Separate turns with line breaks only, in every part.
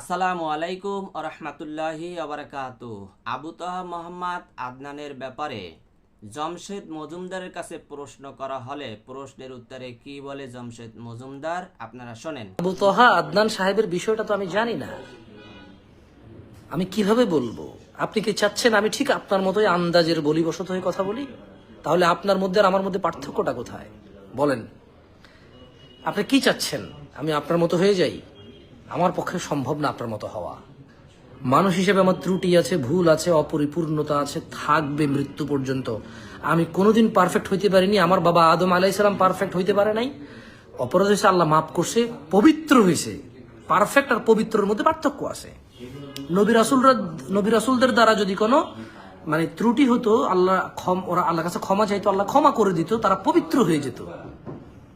আসসালামু আলাইকুম রহমতুল্লাহি আবরকাত আবু তাহা মোহাম্মদ আদনানের ব্যাপারে জমশেদ মজুমদারের কাছে প্রশ্ন করা হলে প্রশ্নের উত্তরে কি বলে জমশেদ মজুমদার? আপনারা শোনেন।
আবু তোহা আদনান সাহেবের বিষয়টা তো আমি জানি না। আমি কীভাবে বলব? আপনি কি চাচ্ছেন আমি ঠিক আপনার মতোই আন্দাজের বলি বসত হয়ে কথা বলি? তাহলে আপনার মধ্যে আর আমার মধ্যে পার্থক্যটা কোথায়? বলেন। আপনি কি চাচ্ছেন? আমি আপনার মতো হয়ে যাই? আমার পক্ষে সম্ভব না আপনার মতো হওয়া। মানুষ হিসেবে আমার ত্রুটি আছে, ভুল আছে, অপরিপূর্ণতা আছে, থাকবে মৃত্যু পর্যন্ত। আমি কোনোদিন পারফেক্ট হইতে পারিনি, আমার বাবা আদম আলাইসালাম পারফেক্ট হইতে পারে নাই। অপরাধ হয়েছে আল্লাহ মাফ করছে, পবিত্র হয়েছে পারফেক্ট আর পবিত্রর মধ্যে পার্থক্য আছে। নবী রাসুলরা, নবী রাসুলদের দ্বারা যদি কোনো মানে ত্রুটি হতো, আল্লাহ ক্ষম, ওরা আল্লাহ কাছে ক্ষমা চাইতো, আল্লাহ ক্ষমা করে দিত, তারা পবিত্র হয়ে যেত।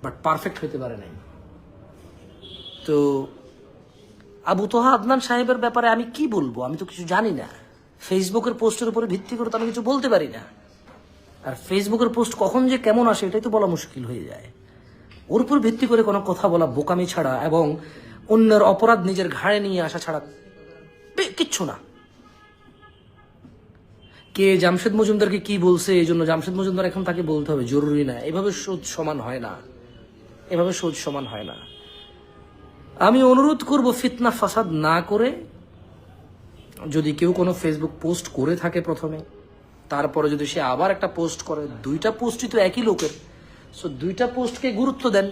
বাট পারফেক্ট হইতে পারে নাই। তো আবু তোহা আদনান সাহেবের ব্যাপারে আমি কি বলব? আমি তো কিছু জানি না। ফেসবুকের পোস্টের উপরে ভিত্তি করে তো আমি কিছু বলতে পারি না। আর ফেসবুকের পোস্ট কখন যে কেমন আসে এটাই তো বলা মুশকিল হয়ে যায়। ওর উপর ভিত্তি করে কোনো কথা বলা, বোকামি ছাড়া এবং অন্যের অপরাধ নিজের ঘাড়ে নিয়ে আসা ছাড়া কিচ্ছু না। কে জামশেদ মজুমদারকে কি বলছে, এই জন্য জামশেদ মজুমদার এখন তাকে বলতে হবে, জরুরি না। এভাবে সোজ সমান হয় না। এভাবে সোজ সমান হয় না। আমি অনুরোধ করব ফিতনা ফাসাদ না করে যদি কেউ কোনো ফেসবুক পোস্ট করে থাকে প্রথমে, তারপরে যদি সে আবার একটা পোস্ট করে, দুইটা পোস্টই তো একই লোকের সো দুইটা পোস্টকে গুরুত্ব দেন।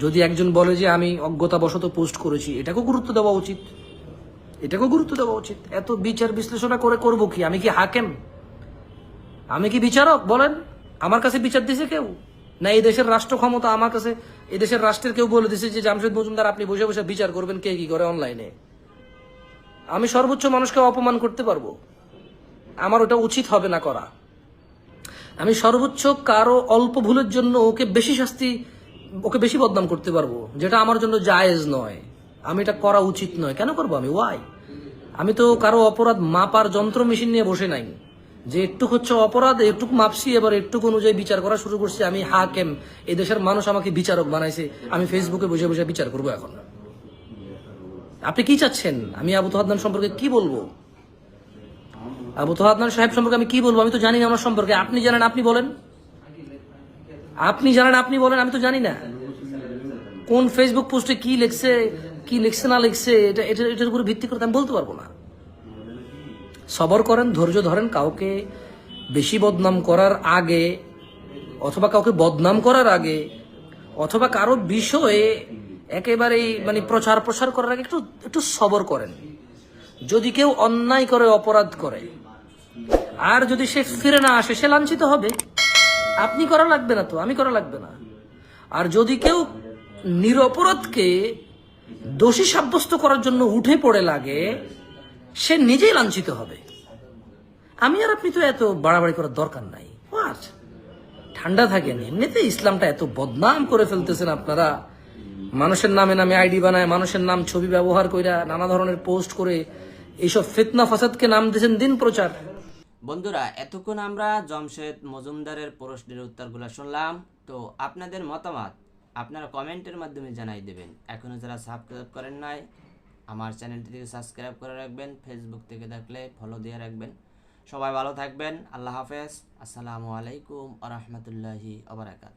যদি একজন বলে যে আমি অজ্ঞতাবশত পোস্ট করেছি, এটাকেও গুরুত্ব দেওয়া উচিত। এটাকেও গুরুত্ব দেওয়া উচিত। এত বিচার বিশ্লেষণা করে করব কি? আমি কি হাকেম? আমি কি বিচারক? বলেন, আমার কাছে বিচার দিছে কেউ? না, এই দেশের রাষ্ট্র ক্ষমতা আমার কাছে এই দেশের রাষ্ট্রের কেউ বলে দিছে যে জামশেদ মজুমদার, আপনি বসে বসে বিচার করবেন কে কি করে অনলাইনে আমি সর্বোচ্চ মানুষকে অপমান করতে পারব। আমার ওটা উচিত হবে না করা। আমি সর্বোচ্চ কারও অল্প ভুলের জন্য ওকে বেশি শাস্তি, ওকে বেশি বদনাম করতে পারব, যেটা আমার জন্য জায়েজ নয়। আমি এটা করা উচিত নয়। কেন করব আমি? ওয়াই আমি তো কারও অপরাধ মাপার যন্ত্র মেশিন নিয়ে বসে নাই। যে একটু হচ্ছে অপরাধ একটু মাপছি এবার একটু অনুযায়ী বিচার করা শুরু করছি। আমি হাকেম। এই দেশের মানুষ আমাকে বিচারক বানাইছে। আমি ফেসবুকে বসে বসে বিচার করব এখন। আপনি কি চাচ্ছেন? আমি আবু তোহাদ্দান সম্পর্কে কি বলব? আবু তোহাদ্দান সাহেব সম্পর্কে আমি কি বলব? আমি তো জানি না আমার সম্পর্কে। আপনি জানেন, আপনি বলেন। আপনি জানেন, আপনি বলেন, আমি তো জানি না। কোন ফেসবুক পোস্টে কি লিখছে কি লিখছে, না লিখছে, এটা এটা, এটার উপরে ভিত্তি করে আমি বলতে পারব না। সবর করেন, ধৈর্য ধরেন, কাউকে বেশি বদনাম করার আগে অথবা কাউকে বদনাম করার আগে অথবা কারও বিষয়ে একেবারেই মানে প্রচার প্রসার করার আগে একটু একটু সবর করেন। যদি কেউ অন্যায় করে, অপরাধ করে, আর যদি সে ফিরে না আসে, সে লাঞ্ছিত হবে। আপনি করা লাগবে না তো, আমি করা লাগবে না। আর যদি কেউ নিরপরাধকে দোষী সাব্যস্ত করার জন্য উঠে পড়ে লাগে সে নিজেই লাঞ্ছিত হবে। আমি আর আপনি তো এত বাড়াবাড়ি করার দরকার নাই? ঠান্ডা থাকেন, এমনিতে ইসলামটা এত বদনাম করে ফেলতেছেন আপনারা। মানুষের নামে নামে আইডি বানায়, মানুষের নাম ছবি ব্যবহার কইরা নানা ধরনের পোস্ট করে এইসব ফিতনা ফাসাদকে নাম দিয়েছেন দিন প্রচার।
বন্ধুরা, এতক্ষণ আমরা জমশেদ মজুমদারের প্রশ্নের উত্তরগুলো শুনলাম। তো আপনাদের মতামত আপনারা কমেন্টের মাধ্যমে জানাই দেবেন। এখনও যারা সাবস্ক্রাইব করেন নাই আমার চ্যানেলটিকে সাবস্ক্রাইব করে রাখবেন ফেসবুক থেকে দেখলে ফলো দিয়ে রাখবেন। সবাই ভালো থাকবেন, আল্লাহ হাফেজ, আসসালামু আলাইকুম আ রহমতুল্লাহি আবরাকাত